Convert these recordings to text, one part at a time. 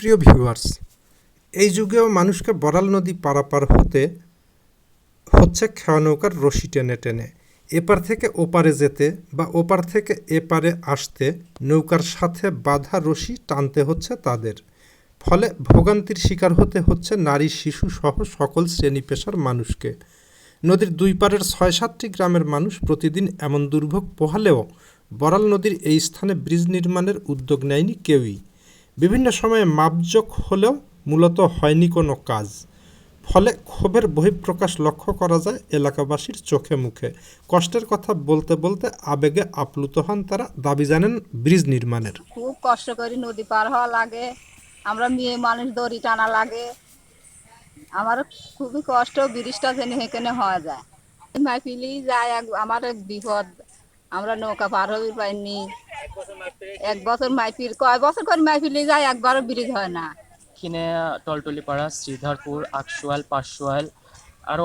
প্রিয় ভিউয়ার্স এই যুগেও মানুষকে বরাল নদী পারাপার হতে হচ্ছে খেওয়া নৌকার রশি টেনে টেনে। এপার থেকে ওপারে যেতে বা ওপার থেকে এপারে আসতে নৌকার সাথে বাঁধা রশি টানতে হচ্ছে তাদের। ফলে ভোগান্তির শিকার হতে হচ্ছে নারী, শিশু সহ সকল শ্রেণি পেশার মানুষকে। নদীর দুই পারের ছয় সাতটি গ্রামের মানুষ প্রতিদিন এমন দুর্ভোগ পোহালেও বরাল নদীর এই স্থানে ব্রিজ নির্মাণের উদ্যোগ নেয়নি কেউই। বিভিন্ন সময়ে মাপজোক হলেও মূলত হয়নি কোনো কাজ। ফলে ক্ষোভের বহিঃপ্রকাশ লক্ষ্য করা যায় এলাকাবাসীর চোখে মুখে। কষ্টের কথা বলতে বলতে আবেগে আপ্লুত হন তারা, দাবি জানেন ব্রিজ নির্মাণের। খুব কষ্ট করি নদী পার হওয়া লাগে, আমরা মেয়ে মানুষ, দড়ি টানা লাগে। আমার খুবই কষ্ট ব্রিজটা যেন এখানে হওয়া যায়। মাইফিলি যায় আমার বিপদ। আমরা নৌকা পার হবি পাইনি এক বছর কয় বছর করে যায় ব্রিজ হয় না। এখানে টলটলিপাড়া, শ্রীধরপুর আকসোয়াল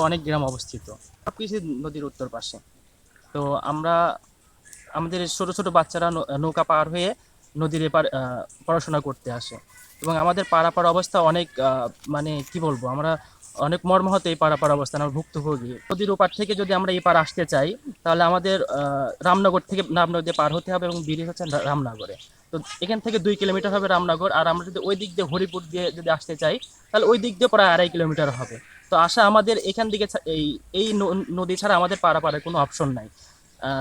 অনেক গ্রাম অবস্থিত। সব কিছু নদীর উত্তর পাশে। তো আমরা, আমাদের ছোট ছোট বাচ্চারা নৌকা পার হয়ে নদীর এপার পড়াশোনা করতে আসে। এবং আমাদের পাড়াপাড় অবস্থা অনেক মানে কি বলব, আমরা অনেক মর্মাহত এই পাড়াপাড় অবস্থান আমরা ভুক্তভোগী। নদীর ওপার থেকে যদি আমরা এই পার আসতে চাই, তাহলে আমাদের রামনগর থেকে রামনগর পার হতে হবে এবং ব্রিজ হচ্ছে রামনগরে। তো এখান থেকে দুই কিলোমিটার হবে রামনগর, আর আমরা যদি ওই দিক দিয়ে হরিপুর দিয়ে যদি আসতে চাই, তাহলে ওই দিক দিয়ে প্রায় আড়াই কিলোমিটার হবে। তো আসা আমাদের এখান দিকে এই এই নদী ছাড়া আমাদের পাড়াপাড়ার কোনো অপশন নাই।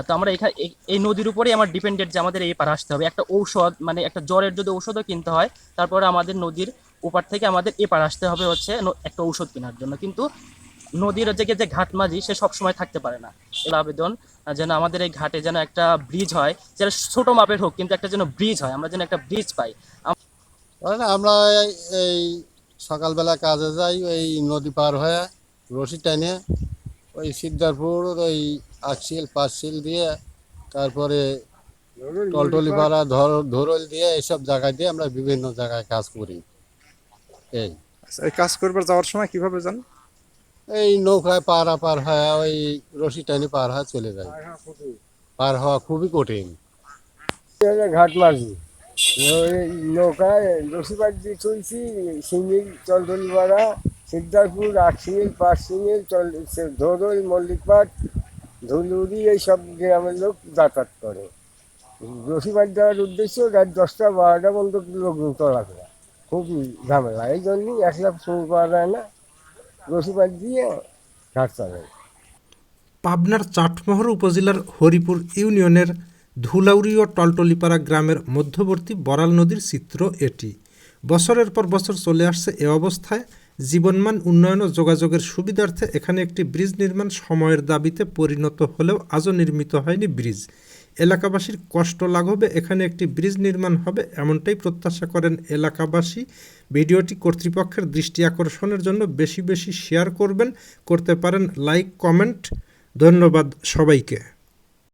তো আমরা এখানে এই নদীর উপরেই আমার ডিপেন্ডেন্ট যে আমাদের এই পার আসতে হবে। একটা ঔষধ মানে একটা জ্বরের যদি ঔষধও কিনতে হয়, তারপরে আমাদের নদীর ওপার থেকে আমাদের এপার আসতে হবে হচ্ছে একটা ঔষধ কেনার জন্য। কিন্তু নদীর যে যে ঘাট মাঝি সে সবসময় থাকতে পারে না। এর আবেদন যেন আমাদের এই ঘাটে যেন একটা ব্রিজ হয় যেটা ছোট মাপের হোক কিন্তু একটা যেন ব্রিজ হয় আমরা যেন একটা ব্রিজ পাই। আমরা এই- এই সকালবেলা কাজে যাই ওই নদী পার হয়ে রশি টানে ওই সিদ্ধারপুর ওই আটশিল পাঁচশিল দিয়ে তারপরে টলটলি পাড়া ধর ধরল দিয়ে এইসব জায়গায় দিয়ে আমরা বিভিন্ন জায়গায় কাজ করি। এই। আচ্ছা, এই কাজ করবার যাওয়ার সময় কীভাবে যান? এই নৌকায় পাড়া পার হয়ে ওই রশি টানি পার হয়ে চলে যায়। পার হওয়া খুবই কঠিন। ঘাট ওই নৌকায় রসিবাদ দিয়ে চলছি সিঙ্গিল চলদলিপাড়া সিদ্ধারপুর আট সিঙ্গিল চল ধরল মল্লিকপাট ধুলুরি এই সব গ্রামের লোক যাতায়াত করে। রসিবাদ দেওয়ার উদ্দেশ্য রাত দশটা বারোটা পর্যন্ত লোকজন চলাফেরা খুব ঝামেলা। এই জন্যই এক লাখ সময় পাওয়া যায় না। রসিবাদ দিয়ে ঘাট চালায়। পাবনার চাটমোহর উপজেলার হরিপুর ইউনিয়নের ধুলাউড়ি ও টলটলিপাড়া গ্রামের মধ্যবর্তী বরাল নদীর চিত্র এটি। বছরের পর বছর চলে আসছে এ অবস্থায়। জীবনমান উন্নয়ন ও যোগাযোগের সুবিধার্থে এখানে একটি ব্রিজ নির্মাণ সময়ের দাবিতে পরিণত হলেও আজও নির্মিত হয়নি ব্রিজ। এলাকাবাসীর কষ্ট লাঘবে, এখানে একটি ব্রিজ নির্মাণ হবে, এমনটাই প্রত্যাশা করেন এলাকাবাসী। ভিডিওটি কর্তৃপক্ষের দৃষ্টি আকর্ষণের জন্য বেশি বেশি শেয়ার করবেন, করতে পারেন, লাইক, কমেন্ট। ধন্যবাদ সবাইকে।